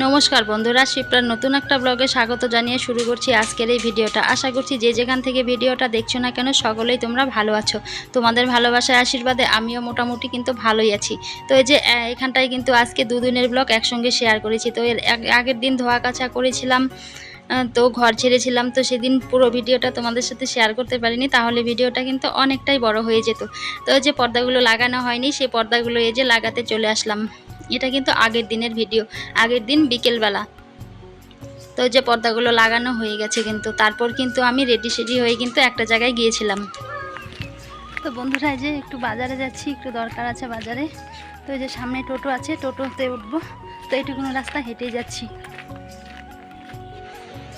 নমস্কার বন্ধুরা, শিপ্রার নতুন একটা ব্লগে স্বাগত জানিয়ে শুরু করছি আজকের এই ভিডিওটা। আশা করছি যে যেখান থেকে ভিডিওটা দেখছ না কেন, সকলেই তোমরা ভালো আছো। তোমাদের ভালোবাসার আশীর্বাদে আমিও মোটামুটি কিন্তু ভালোই আছি। তো এই যে এখানটায় কিন্তু আজকে দুদিনের ব্লগ একসঙ্গে শেয়ার করেছি। তো এর আগের দিন ধোয়া কাছা করেছিলাম তো ঘর ছেড়েছিলাম, তো সেদিন পুরো ভিডিওটা তোমাদের সাথে শেয়ার করতে পারিনি, তাহলে ভিডিওটা কিন্তু অনেকটাই বড় হয়ে যেত। তো যে পর্দাগুলো লাগানো হয়নি, সেই পর্দাগুলো এই যে লাগাতে চলে আসলাম। এটা কিন্তু আগের দিনের ভিডিও, আগের দিন বিকেলবেলা। তো যে পর্দাগুলো লাগানো হয়ে গেছে কিন্তু, তারপর কিন্তু আমি রেডি সেডি হয়ে কিন্তু একটা জায়গায় গিয়েছিলাম। তো বন্ধুরা যে একটু বাজারে যাচ্ছি, একটু দরকার আছে বাজারে। তো এই যে সামনে টোটো আছে, টোটোতে উঠবো। তো এইটুকুনো রাস্তা হেঁটেই যাচ্ছি।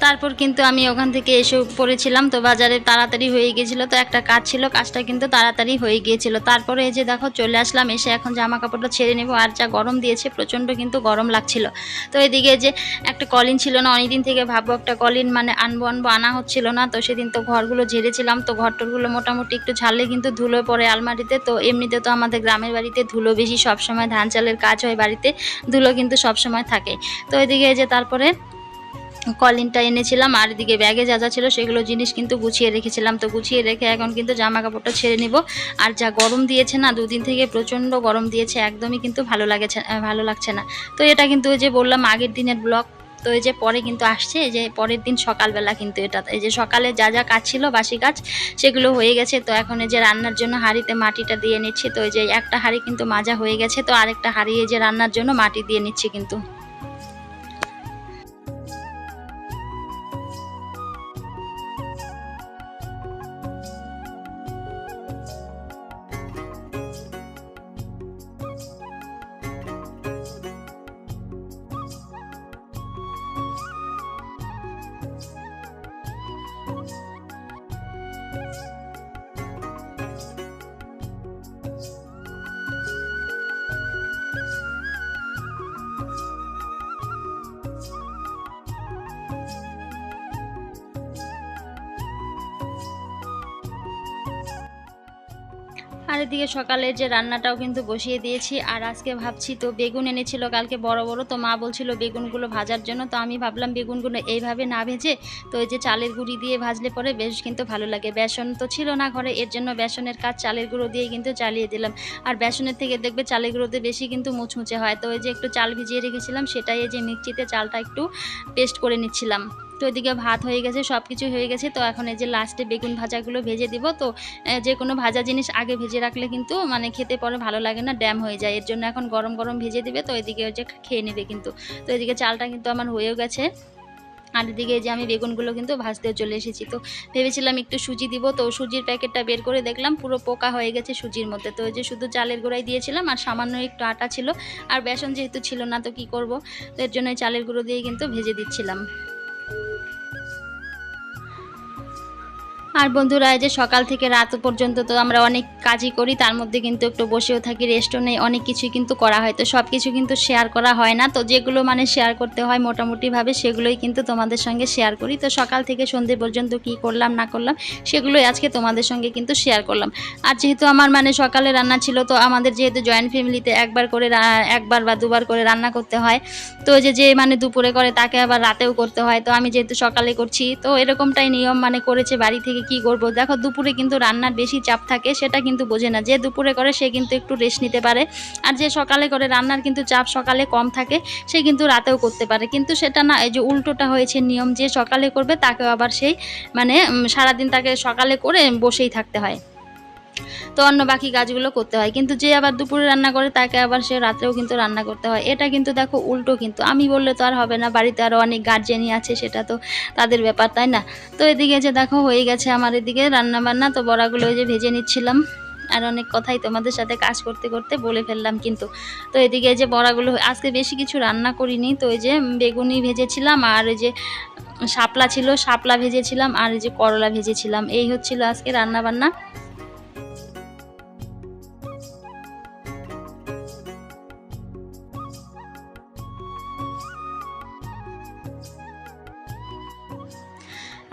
তারপর কিন্তু আমি ওখান থেকে এসে পড়েছিলাম, তো বাজারে তাড়াতাড়ি হয়ে গিয়েছিল, তো একটা কাজ ছিল, কাজটা কিন্তু তাড়াতাড়ি হয়ে গিয়েছিল। তারপরে এই যে দেখো, চলে আসলাম, এসে এখন জামা কাপড়টা ছেড়ে নেব, আর যা গরম দিয়েছে, প্রচণ্ড কিন্তু গরম লাগছিল। তো এদিকে যে একটা কলিন ছিল না, অনেকদিন থেকে ভাববো একটা কলিন মানে আনব আনব, আনা হচ্ছিল না, তো সেদিন তো ঘরগুলো ঝেড়েছিলাম, তো ঘরটরগুলো মোটামুটি একটু ঝাড়লে কিন্তু ধুলো পড়ে আলমারিতে, তো এমনিতে তো আমাদের গ্রামের বাড়িতে ধুলো বেশি সবসময় ধান চালের কাজ হয় বাড়িতে, ধুলো কিন্তু সবসময় থাকে। তো এদিকে যে তারপরে কলিনটা এনেছিলাম, আর এদিকে ব্যাগে যা যা ছিল সেগুলো জিনিস কিন্তু গুছিয়ে রেখেছিলাম। তো গুছিয়ে রেখে এখন কিন্তু জামা কাপড়টা ছেড়ে নিব। আর যা গরম দিয়েছে না, দুদিন থেকে প্রচণ্ড গরম দিয়েছে, একদমই কিন্তু ভালো লাগেছে ভালো লাগছে না। তো এটা কিন্তু ওই যে বললাম আগের দিনের ব্লগ, তো এই যে পরে কিন্তু আসছে, এই যে পরের দিন সকালবেলা কিন্তু এটা, এই যে সকালে যা যা কাজ ছিল, বাসি কাজ, সেগুলো হয়ে গেছে। তো এখন এই যে রান্নার জন্য হাঁড়িতে মাটিটা দিয়ে নিচ্ছি, তো এই যে একটা হাঁড়ি কিন্তু মাজা হয়ে গেছে, তো আরেকটা হাঁড়ি এই যে রান্নার জন্য মাটি দিয়ে নিচ্ছি কিন্তু। আর এদিকে সকালে যে রান্নাটাও কিন্তু বসিয়ে দিয়েছি, আর আজকে ভাবছি তো বেগুন এনেছিল কালকে বড় বড়, তো মা বলছিল বেগুনগুলো ভাজার জন্য, তো আমি ভাবলাম বেগুনগুলো এইভাবে না ভেজে তো এই যে চালের গুঁড়ি দিয়ে ভাজলে পরে বেশ কিন্তু ভালো লাগে। বেসন তো ছিল না ঘরে, এর জন্য বেসনের কাজ চালের গুঁড়ো দিয়ে কিন্তু চালিয়ে দিলাম। আর বেসনের থেকে দেখবে চালের গুঁড়োতে বেশি কিন্তু মুচমুচে হয়, তো ওই যে একটু চাল ভিজিয়ে রেখেছিলাম, সেটাই যে মিক্সিতে চালটা একটু পেস্ট করে নিচ্ছিলাম। তো এদিকে ভাত হয়ে গেছে সব কিছু হয়ে গেছে। তো এখন এই যে লাস্টে বেগুন ভাজাগুলো ভেজে দিব। তো যে কোনো ভাজা জিনিস আগে ভেজে রাখলে কিন্তু মানে খেতে পরে ভালো লাগে না, ড্যাম হয়ে যায়। এর জন্য এখন গরম গরম ভেজে দিবে। তো এদিকে যে খেয়ে নেবে কিন্তু। তো এদিকে চালটা কিন্তু আমার হয়েও গেছে। আর এদিকে যে আমি বেগুনগুলো কিন্তু ভাজতেও চলে এসেছি। তো ভেবেছিলাম একটু সুজি দিব। তো সুজির প্যাকেটটা বের করে দেখলাম, পুরো পোকা হয়ে গেছে সুজির মধ্যে। তো যে শুধু চালের গুঁড়াই দিয়েছিলাম, আর সামান্য একটু আটা ছিল। আর বেসন যেহেতু ছিল না, তো কি করব? তো এর জন্য চালের গুঁড়ো দিয়ে কিন্তু ভেজে দিচ্ছিলাম। আর বন্ধুরা, এই যে সকাল থেকে রাত পর্যন্ত তো আমরা অনেক কাজই করি, তার মধ্যে কিন্তু একটু বসেও থাকি রেস্টও নেই, অনেক কিছুই কিন্তু করা হয়। তো সব কিছু কিন্তু শেয়ার করা হয় না। তো যেগুলো মানে শেয়ার করতে হয় মোটামুটিভাবে সেগুলোই কিন্তু তোমাদের সঙ্গে শেয়ার করি। তো সকাল থেকে সন্ধে পর্যন্ত কি করলাম, না করলাম, সেগুলোই আজকে তোমাদের সঙ্গে কিন্তু শেয়ার করলাম। আর যেহেতু আমার মানে সকালে রান্না ছিল, তো আমাদের যেহেতু জয়েন্ট ফ্যামিলিতে একবার করে একবার বা দুবার করে রান্না করতে হয়, তো যে যে মানে দুপুরে করে তাকে আবার রাতেও করতে হয়। তো আমি যেহেতু সকালে করছি, তো এরকমটাই নিয়ম মানে করেছে বাড়ি থেকে কি করব? দেখো, দুপুরে কিন্তু রান্নার বেশি চাপ থাকে, সেটা কিন্তু বোঝে না। যে দুপুরে করে, সে কিন্তু একটু রেস্ট নিতে পারে। আর যে সকালে করে রান্নার কিন্তু চাপ সকালে কম থাকে, সে কিন্তু রাতেও করতে পারে। কিন্তু সেটা না, এই যে উল্টোটা হয়েছে নিয়ম, যে সকালে করবে, তাকেও আবার সেই মানে সারাদিন তাকে সকালে করে বসেই থাকতে হয়। তো অন্য বাকি কাজগুলো করতে হয়। কিন্তু যে আবার দুপুরে রান্না করে, তাকে আবার সে রাত্রেও কিন্তু রান্না করতে হয়। এটা কিন্তু দেখো উল্টো কিন্তু। আমি বললে তো আর হবে না, বাড়িতে আরও অনেক গার্জেনই আছে, সেটা তো তাদের ব্যাপার, তাই না? তো এদিকে যে দেখো হয়ে গেছে আমার এদিকে রান্না বান্না তো বড়াগুলো ওই যে ভেজে নিচ্ছিলাম। আর অনেক কথাই তোমাদের সাথে কাজ করতে করতে বলে ফেললাম কিন্তু। তো এদিকে যে বড়াগুলো, আজকে বেশি কিছু রান্না করিনি। তো ওই যে বেগুনি ভেজেছিলাম আর ওই যে শাপলা ছিল, শাপলা ভেজেছিলাম আর এই যে করলা ভেজেছিলাম। এই হচ্ছিল আজকে রান্না বান্না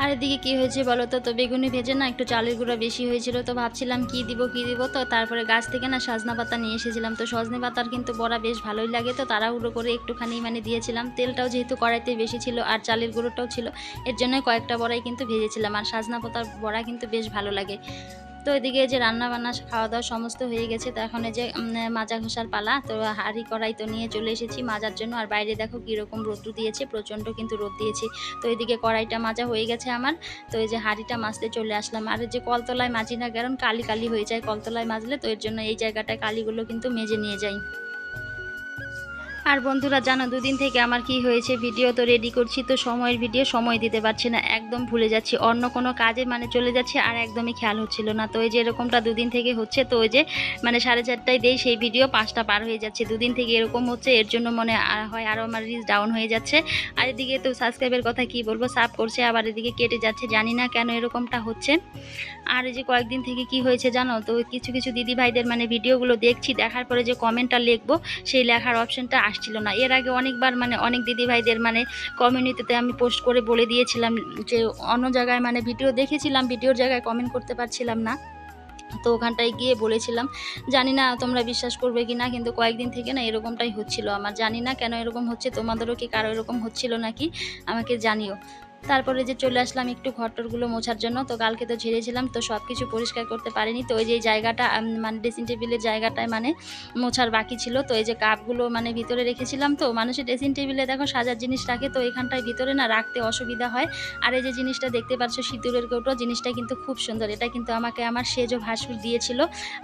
আর এদিকে কী হয়েছে বলো তো? তো বেগুনি ভেজে না একটু চালের গুঁড়া বেশি হয়েছিল, তো ভাবছিলাম কি দিব কি দিব? তো তারপরে গাছ থেকে না সজনা পাতা নিয়ে এসেছিলাম। তো সজনে পাতার কিন্তু বড়া বেশ ভালোই লাগে, তো তাড়াহুড়ো করে একটুখানি মানে দিয়েছিলাম। তেলটাও যেহেতু কড়াইতে বেশি ছিল আর চালের গুঁড়োটাও ছিল, এর জন্য কয়েকটা বড়াই কিন্তু ভেজেছিলাম। আর সাজনা পাতার বড়া কিন্তু বেশ ভালো লাগে। তো এদিকে যে রান্না বান্না খাওয়া দাওয়া সমস্ত হয়ে গেছে। তো এখন যে মাজা ঘষার পালা, তো হাঁড়ি কড়াই তো নিয়ে চলে এসেছি মাজার জন্য। আর বাইরে দেখো কীরকম রোদ্দু দিয়েছে, প্রচণ্ড কিন্তু রোদ দিয়েছে। তো এদিকে কড়াইটা মাজা হয়ে গেছে আমার। তো এই যে হাঁড়িটা মাজতে চলে আসলাম। আর যে কলতলায় মাজি না কারণ কালি কালি হয়ে যায় কলতলায় মাজলে, তো এর জন্য এই জায়গাটায় কালিগুলো কিন্তু মেজে নিয়ে যাই। আর বন্ধুরা, জানো দুদিন থেকে আমার কি হয়েছে? ভিডিও তো রেডি করছি, তো সময়ের ভিডিও সময় দিতে পারছি না। একদম ভুলে যাচ্ছি। অন্য কোনো কাজে মানে চলে যাচ্ছে আর একদমই খেয়াল হচ্ছিল না। তো এই যে এরকমটা দুদিন থেকে হচ্ছে, তো ওই যে মানে সাড়ে চারটায় দেই সেই ভিডিও পাঁচটা পার হয়ে যাচ্ছে। দুদিন থেকে এরকম হচ্ছে, এর জন্য মনে হয় আরও আমার রিচ ডাউন হয়ে যাচ্ছে। আর এদিকে তো সাবস্ক্রাইবের কথা কি বলব সাব করছে, আবার এদিকে কেটে যাচ্ছে, জানি না কেন এরকমটা হচ্ছে। আর এই যে কয়েকদিন থেকে কি হয়েছে জানো? তো কিছু কিছু দিদি ভাইদের মানে ভিডিওগুলো দেখছি, দেখার পরে যে কমেন্টটা লিখব, সেই লেখার অপশনটা আসছিল না। এর আগে অনেকবার মানে অনেক দিদি ভাইদের মানে কমিউনিটিতে আমি পোস্ট করে বলে দিয়েছিলাম যে অন্য জায়গায় মানে ভিডিও দেখেছিলাম, ভিডিওর জায়গায় কমেন্ট করতে পারছিলাম না। তো ওখানটায় গিয়ে বলেছিলাম, জানি না তোমরা বিশ্বাস করবে কি না কিন্তু কয়েকদিন থেকে না এরকমটাই হচ্ছিল আমার। জানি না কেন এরকম হচ্ছে, তোমাদেরও কি কারও এরকম হচ্ছিল নাকি? আমাকে জানিও। তারপরে যে চলে আসলাম একটু ঘরটরগুলো মোছার জন্য, তো কালকে তো ঝেড়েছিলাম, তো সব কিছু পরিষ্কার করতে পারিনি। তো ওই যে জায়গাটা মানে ড্রেসিং টেবিলের জায়গাটায় মানে মোছার বাকি ছিল। তো এই যে কাপগুলো মানে ভিতরে রেখেছিলাম, তো মানুষের ড্রেসিং টেবিলে দেখো সাজার জিনিস রাখে, তো এখানটায় ভিতরে না রাখতে অসুবিধা হয়। আর এই যে জিনিসটা দেখতে পাচ্ছ সিঁদুরের কৌটো জিনিসটা কিন্তু খুব সুন্দর। এটা কিন্তু আমাকে আমার সেজো ভাসুর দিয়েছিল।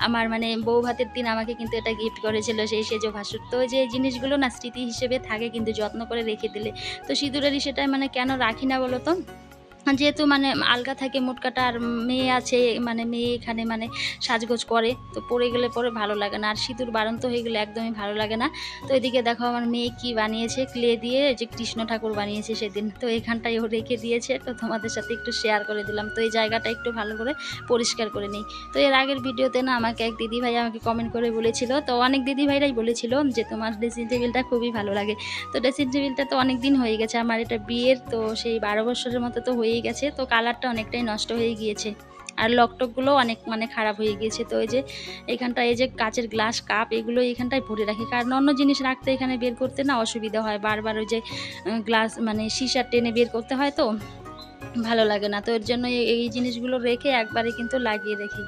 আমার মানে বউ ভাতের দিন আমাকে কিন্তু এটা গিফট করেছিল, সেই সেজো ভাসুর। তো যে জিনিসগুলো না স্মৃতি হিসেবে থাকে, কিন্তু যত্ন করে রেখে দিলে। তো সিঁদুরেরই সেটা মানে কেন রাখি না বলো তো যেহেতু মানে আলগা থাকে, মোটকাটা আর মেয়ে আছে মানে মেয়ে এখানে মানে সাজগোজ করে, তো পরে গেলে পরে ভালো লাগে না। আর সিঁদুর বাড়ন্ত হয়ে গেলে একদমই ভালো লাগে না। তো এদিকে দেখো আমার মেয়ে কি বানিয়েছে, ক্লে দিয়ে যে কৃষ্ণ ঠাকুর বানিয়েছে সেদিন। তো এখানটায় ও রেখে দিয়েছে, তো তোমাদের সাথে একটু শেয়ার করে দিলাম। তো এই জায়গাটা একটু ভালো করে পরিষ্কার করে নিই। তো এর আগের ভিডিওতে না আমাকে এক দিদি ভাই আমাকে কমেন্ট করে বলেছিল, তো অনেক দিদি ভাইরাই বলেছিল যে তোমার ড্রেসিং টেবিলটা খুবই ভালো লাগে। তো ড্রেসিং টেবিলটা তো অনেক দিন হয়ে গেছে, আমার এটা বিয়ের, তো সেই বারো বছরের মতো তো হয়েই গেছে। তো কালারটা অনেকটাই নষ্ট হয়ে গিয়েছে। আর লকটকগুলো অনেক মানে খারাপ হয়ে গিয়েছে। তো এই যে এখানটা এই যে কাচের গ্লাস, কাপ, এগুলো এখানটায় ভরে রাখি। কারণ অন্য জিনিস রাখতে এখানে বের করতে না অসুবিধা হয়। বারবার ওই যে গ্লাস মানে সিসার টেনে বের করতে হয় তো, ভালো লাগে না। তো এর জন্য এই জিনিসগুলো রেখে একবারে কিন্তু লাগিয়ে রেখি।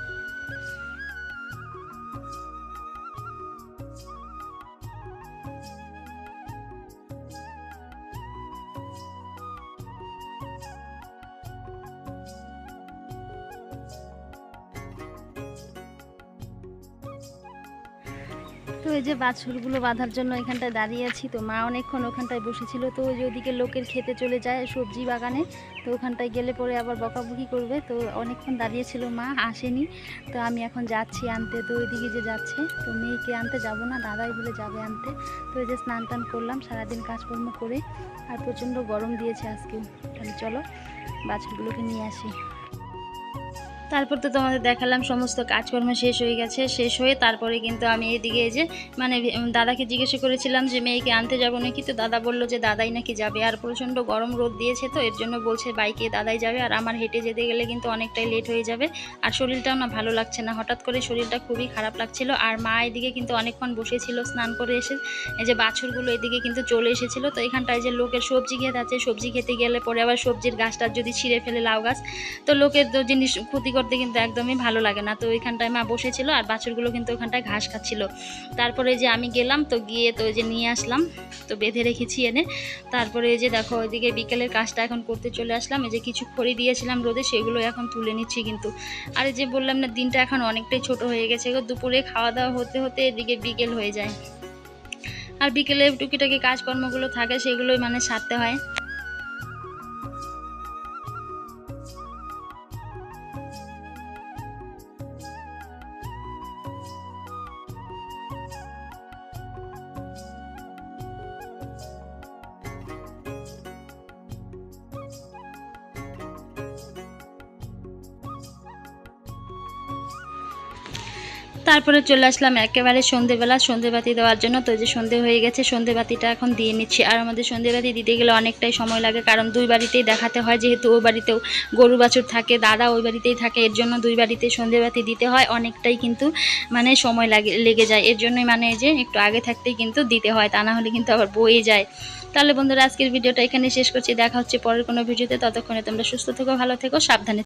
তো এই যে বাছুরগুলো বাঁধার জন্য এখানটায় দাঁড়িয়ে আছি, তো মা অনেকক্ষণ ওখানটায় বসেছিল, তো ওই যে ওদিকে লোকের খেতে চলে যায় সবজি বাগানে, তো ওখানটায় গেলে পরে আবার বকাবকি করবে, তো অনেকক্ষণ দাঁড়িয়েছিল মা, আসেনি, তো আমি এখন যাচ্ছি আনতে, তো ওইদিকে যে যাচ্ছে, তো মেয়েকে আনতে যাব না, দাদাই বলে যাবে আনতে, তো এই যে স্নান টান করলাম, সারাদিন কাজকর্ম করে, আর প্রচণ্ড গরম দিয়েছে আজকে, তাহলে চলো বাছুরগুলোকে নিয়ে আসি। তারপর তো তোমাদের দেখালাম, সমস্ত কাজকর্ম শেষ হয়ে গেছে। শেষ হয়ে তারপরে কিন্তু আমি এদিকে যে মানে দাদাকে জিজ্ঞাসা করেছিলাম যে, মেয়েকে আনতে যাব নাকি? তো দাদা বলল যে, দাদাই নাকি যাবে। আর প্রচণ্ড গরম রোদ দিয়েছে তো, এর জন্য বলছে বাইকে দাদাই যাবে? আর আমার হেঁটে যেতে গেলে কিন্তু অনেকটাই লেট হয়ে যাবে। আর শরীরটাও না ভালো লাগছে না। হঠাৎ করে শরীরটা খুবই খারাপ লাগছিল। আর মা এদিকে কিন্তু অনেকক্ষণ বসেছিল, স্নান করে এসে, এই যে বাছুরগুলো এদিকে কিন্তু চলে এসেছিল। তো এখানটায় যে লোকের সবজি খেতে আছে, সবজি খেতে গেলে পরে আবার সবজির গাছটা যদি ছিঁড়ে ফেলে লাউ গাছ, তো লোকের জিনিস ক্ষতি করতে কিন্তু একদমই ভালো লাগে না। তো ওইখানটায় মা বসেছিল আর বাছুরগুলো কিন্তু ওখানটায় ঘাস খাচ্ছিল। তারপরে যে আমি গেলাম, তো গিয়ে তো যে নিয়ে আসলাম, তো বেঁধে রেখেছি এনে। তারপরে যে দেখো, ওইদিকে বিকেলের কাজটা এখন করতে চলে আসলাম। এই যে কিছু খড়ি দিয়েছিলাম রোদে, সেগুলো এখন তুলে নিচ্ছি কিন্তু। আর এই যে বললাম না, দিনটা এখন অনেকটাই ছোট হয়ে গেছে দুপুরে খাওয়া দাওয়া হতে হতে এদিকে বিকেল হয়ে যায়। আর বিকেলে টুকিটাকি কাজকর্মগুলো থাকে, সেগুলোই মানে সারতে হয়। তারপরে চলে আসলাম একেবারে সন্ধেবেলা, সন্ধেবাতি দেওয়ার জন্য। তো যে সন্ধে হয়ে গেছে, সন্ধেবাতিটা এখন দিয়ে নিচ্ছি। আর আমাদের সন্ধেবাতি দিতে গেলে অনেকটাই সময় লাগে, কারণ দুই বাড়িতেই দেখাতে হয়, যেহেতু ওই বাড়িতেও গরু বাছুর থাকে, দাদা ওই বাড়িতেই থাকে, এর জন্য দুই বাড়িতেই সন্ধেবাতি দিতে হয়। অনেকটাই কিন্তু মানে সময় লাগে, লেগে যায়। এর জন্যই মানে যে একটু আগে থাকতেই কিন্তু দিতে হয়, তা না হলে কিন্তু আবার বয়ে যায়। তাহলে বন্ধুরা, আজকের ভিডিওটা এখানে শেষ করছি। দেখা হচ্ছে পরের কোনো ভিডিওতে। ততক্ষণে তোমরা সুস্থ থেকো, ভালো থেকো, সাবধানে